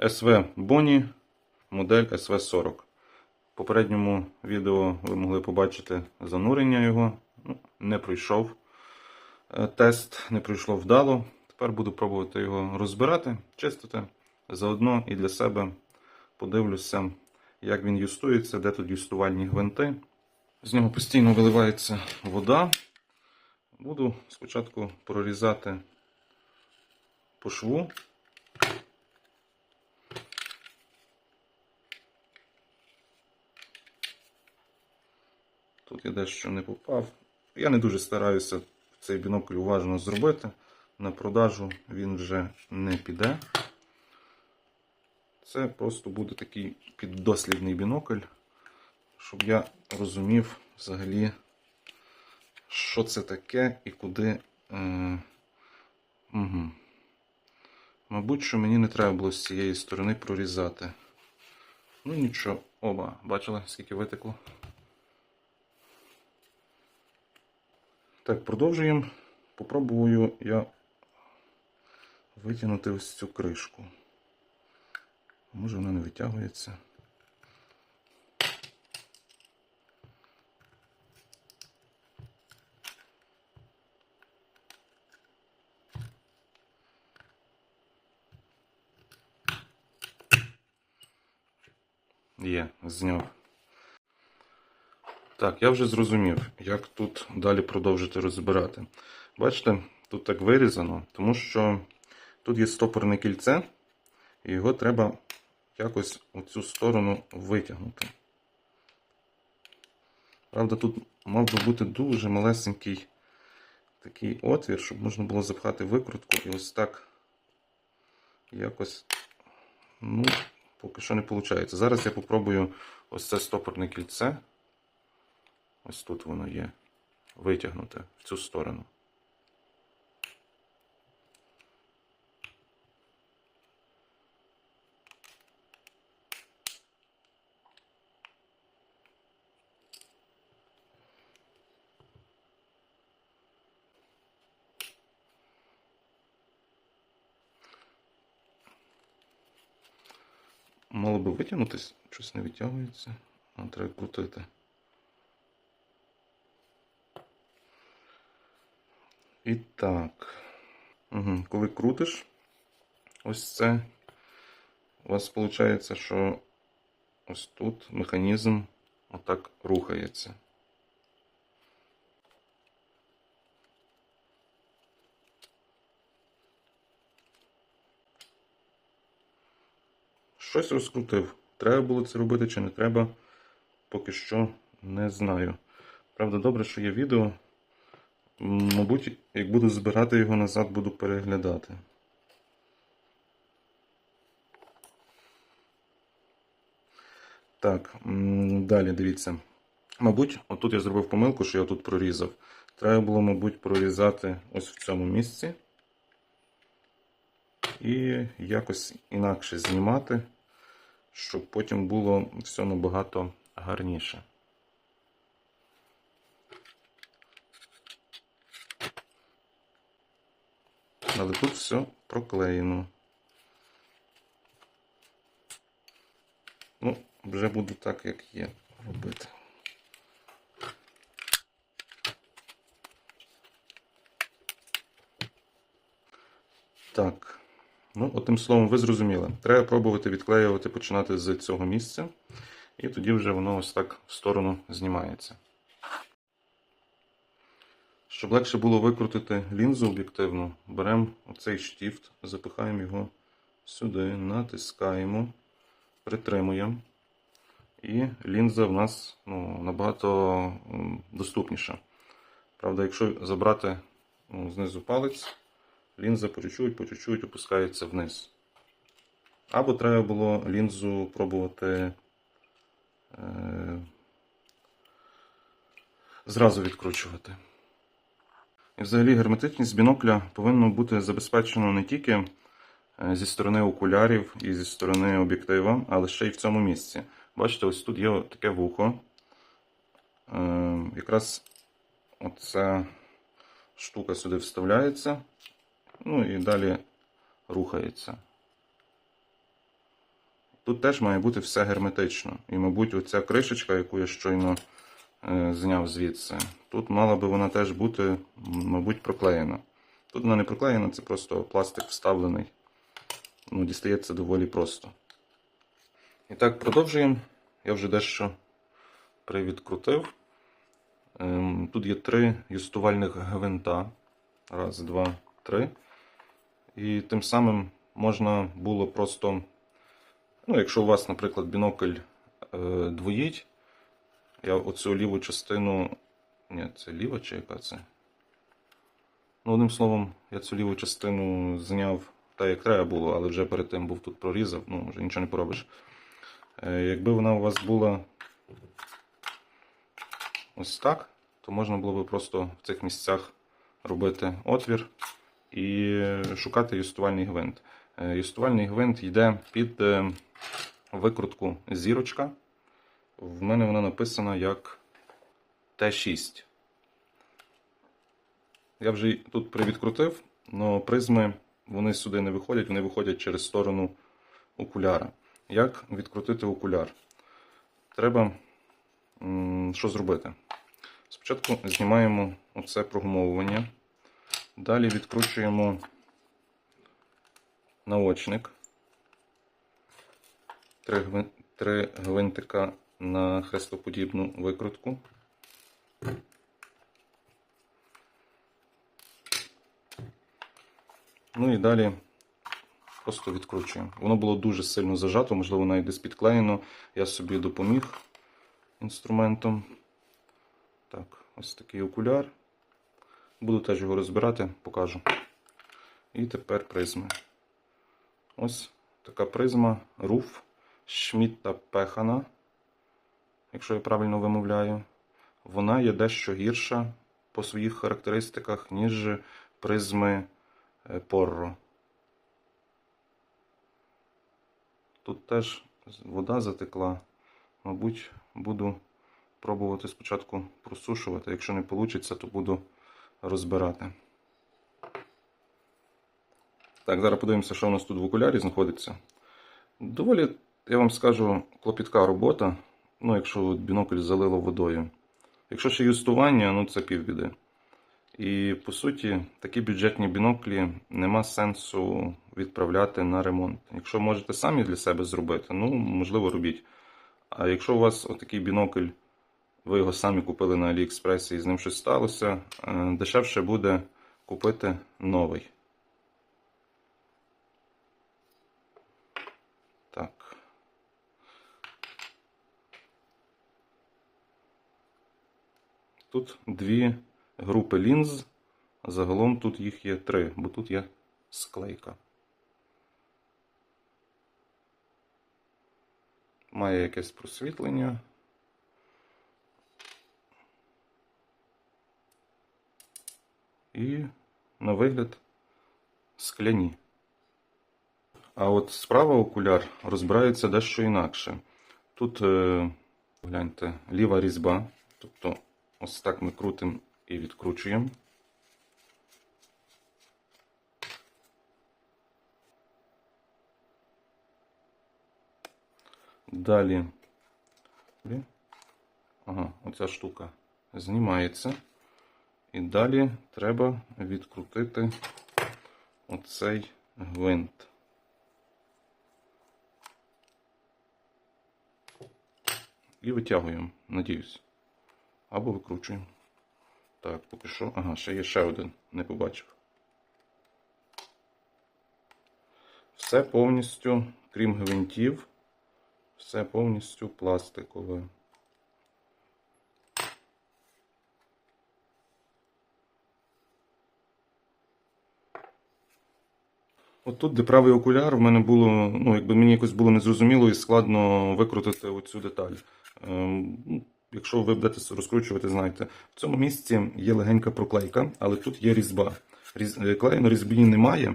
SV Bonnie, модель SV40. В попередньому відео ви могли побачити занурення його. Ну, Не пройшов е, тест, не пройшло вдало. Тепер буду пробувати його розбирати, чистити. Заодно і для себе подивлюся, як він юстується, де тут юстувальні гвинти. З нього постійно виливається вода. Буду спочатку прорізати по шву. Тут я дещо не попав. Я не дуже стараюся цей бінокль уважно зробити. На продажу він вже не піде. Це просто буде такий піддослідний бінокль, щоб я розумів взагалі, що це таке і куди. Угу. Мабуть, що мені не треба було з цієї сторони прорізати. Ну нічого, оба, бачили, скільки витекло. Так, продовжуємо. Попробую я витягнути ось цю кришку. Може вона не витягується. Є, зняв. Так, я вже зрозумів, як тут далі продовжити розбирати. Бачите, тут так вирізано, тому що тут є стопорне кільце, і його треба якось у цю сторону витягнути. Правда, тут мав би бути дуже малесенький такий отвір, щоб можна було запхати викрутку і ось так якось, ну, поки що не виходить. Зараз я попробую ось це стопорне кільце. Ось тут воно є. Витягнуте в цю сторону. Мало би витягнутись, щось не витягується. А треба крутити. І так. Угу. Коли крутиш, ось це, у вас виходить, що ось тут механізм отак рухається. Щось розкрутив. Треба було це робити чи не треба, поки що не знаю. Правда, добре, що є відео. Мабуть, як буду збирати його назад, буду переглядати. Так, далі дивіться. Мабуть, отут я зробив помилку, що я тут прорізав. Треба було, мабуть, прорізати ось в цьому місці. І якось інакше знімати, щоб потім було все набагато гарніше. Але тут все проклеєно. Ну, вже буду так, як є, робити. Так. Ну, одним словом, ви зрозуміли. Треба пробувати відклеювати, починати з цього місця. І тоді вже воно ось так в сторону знімається. Щоб легше було викрутити лінзу об'єктивну, беремо оцей штіфт, запихаємо його сюди, натискаємо, притримуємо. І лінза в нас ну, набагато доступніша. Правда, якщо забрати ну, знизу палець, лінза по чуть-чуть, по чуть-чуть опускається вниз. Або треба було лінзу пробувати е, зразу відкручувати. І взагалі герметичність бінокля повинна бути забезпечена не тільки е, зі сторони окулярів і зі сторони об'єктива, але ще й в цьому місці. Бачите, ось тут є таке вухо. Е, Якраз оця штука сюди вставляється, ну і далі рухається. Тут теж має бути все герметично. І, мабуть, оця кришечка, яку я щойно зняв звідси, тут мала би вона теж бути, мабуть, проклеєна. Тут вона не проклеєна, це просто пластик вставлений. Ну, дістається доволі просто. І так, продовжуємо. Я вже дещо привідкрутив. Ем, Тут є три юстувальних гвинта. Раз, два, три. І тим самим можна було просто, ну, якщо у вас, наприклад, бінокль е, двоїть, я оцю ліву частину. Ні, це ліва чи яка це? Ну, одним словом, я цю ліву частину зняв так, як треба було, але вже перед тим був тут прорізав, ну, вже нічого не поробиш. Е, Якби вона у вас була ось так, то можна було би просто в цих місцях робити отвір і шукати юстувальний гвинт. Е, Юстувальний гвинт йде під е, викрутку зірочка. В мене вона написана як Т6. Я вже тут привідкрутив, але призми вони сюди не виходять, вони виходять через сторону окуляра. Як відкрутити окуляр? Треба що зробити? Спочатку знімаємо оце прогумовування. Далі відкручуємо наочник. Три, гвинтика на хрестоподібну викрутку. Ну і далі просто відкручуємо. Воно було дуже сильно зажато, можливо, навіть десь підклеєно. Я собі допоміг інструментом. Так, ось такий окуляр. Буду теж його розбирати, покажу. І тепер призми. Ось така призма Руф Шмітта Пехана, якщо я правильно вимовляю. Вона є дещо гірша по своїх характеристиках, ніж призми е, Порро. Тут теж вода затекла. Мабуть, буду пробувати спочатку просушувати. Якщо не вийде, то буду розбирати. Так, зараз подивимося, що у нас тут в окулярі знаходиться. Доволі, я вам скажу, клопітка робота. Ну, якщо бінокль залило водою. Якщо ще юстування, ну це півбіди. І по суті, такі бюджетні біноклі нема сенсу відправляти на ремонт. Якщо можете самі для себе зробити, ну можливо робіть. А якщо у вас отакий бінокль, ви його самі купили на Аліекспресі і з ним щось сталося, е, дешевше буде купити новий. Так. Тут дві групи лінз. Загалом тут їх є три, бо тут є склейка. Має якесь просвітлення. І на вигляд скляні. А от справа окуляр розбирається дещо інакше. Тут, е, гляньте, ліва різьба. Тобто, ось так ми крутимо і відкручуємо. Далі. Ага, оця штука знімається. І далі треба відкрутити оцей гвинт. І витягуємо, надіюсь. Або викручуємо. Так, поки що. Ага, ще є ще один, не побачив. Все повністю, крім гвинтів, все повністю пластикове. От тут, де правий окуляр, в мене було, ну, якби мені якось було незрозуміло і складно викрутити оцю деталь. Якщо ви будете розкручувати, знаєте, в цьому місці є легенька проклейка, але тут є різьба. Різ... е, Клею на різьбі немає,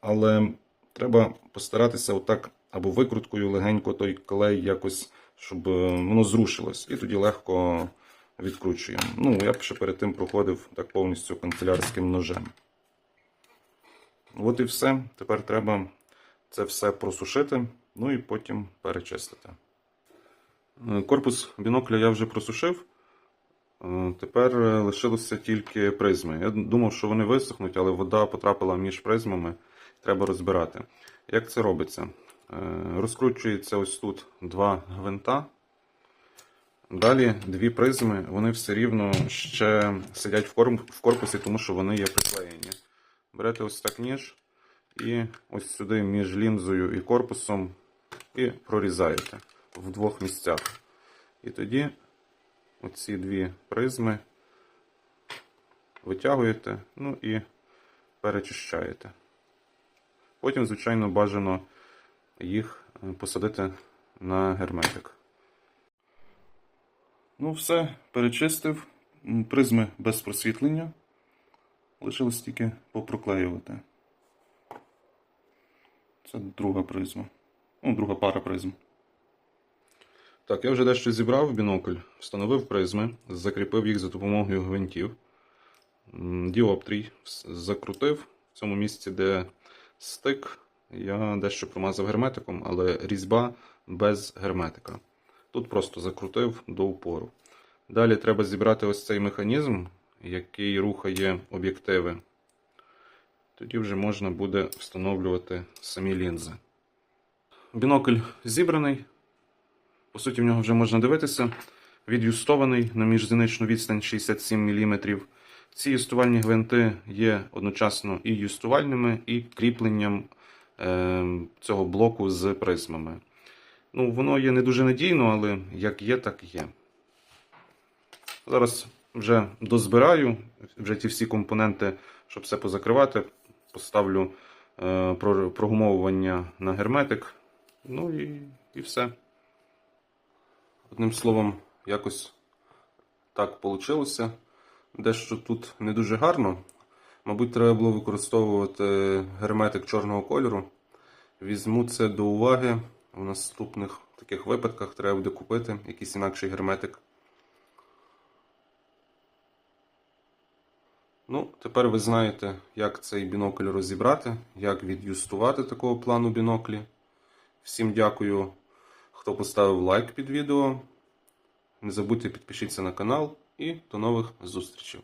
але треба постаратися отак або викруткою легенько той клей якось, щоб е, воно зрушилось. І тоді легко відкручуємо. Ну, я б ще перед тим проходив так повністю канцелярським ножем. От і все. Тепер треба це все просушити. Ну і потім перечистити. Е, Корпус бінокля я вже просушив. Е, Тепер е, лишилося тільки призми. Я думав, що вони висохнуть, але вода потрапила між призмами. Треба розбирати. Як це робиться? Розкручується ось тут два гвинта. Далі дві призми, вони все рівно ще сидять в корпусі, тому що вони є приклеєні. Берете ось так ніж і ось сюди між лінзою і корпусом і прорізаєте в двох місцях. І тоді оці дві призми витягуєте, ну і перечищаєте. Потім, звичайно, бажано їх е, посадити на герметик. Ну, все, перечистив. Призми без просвітлення. Лишилось тільки попроклеювати. Це друга призма. Ну, друга пара призм. Так, я вже дещо зібрав бінокль, встановив призми, закріпив їх за допомогою гвинтів. Діоптрій закрутив в цьому місці, де стик. Я дещо промазав герметиком, але різьба без герметика. Тут просто закрутив до упору. Далі треба зібрати ось цей механізм, який рухає об'єктиви. Тоді вже можна буде встановлювати самі лінзи. Бінокль зібраний. По суті, в нього вже можна дивитися. Від'юстований на міжзіничну відстань 67 мм. Ці юстувальні гвинти є одночасно і юстувальними, і кріпленням е, цього блоку з призмами. Ну, воно є не дуже надійно, але як є, так є. Зараз вже дозбираю вже ті всі компоненти, щоб все позакривати. Поставлю е, прогумовування на герметик. Ну і, і все. Одним словом, якось так вийшло. Дещо тут не дуже гарно. Мабуть, треба було використовувати герметик чорного кольору. Візьму це до уваги. В наступних таких випадках треба буде купити якийсь інакший герметик. Ну, тепер ви знаєте, як цей бінокль розібрати, як від'юстувати такого плану біноклі. Всім дякую, хто поставив лайк під відео. Не забудьте підпишіться на канал і до нових зустрічей.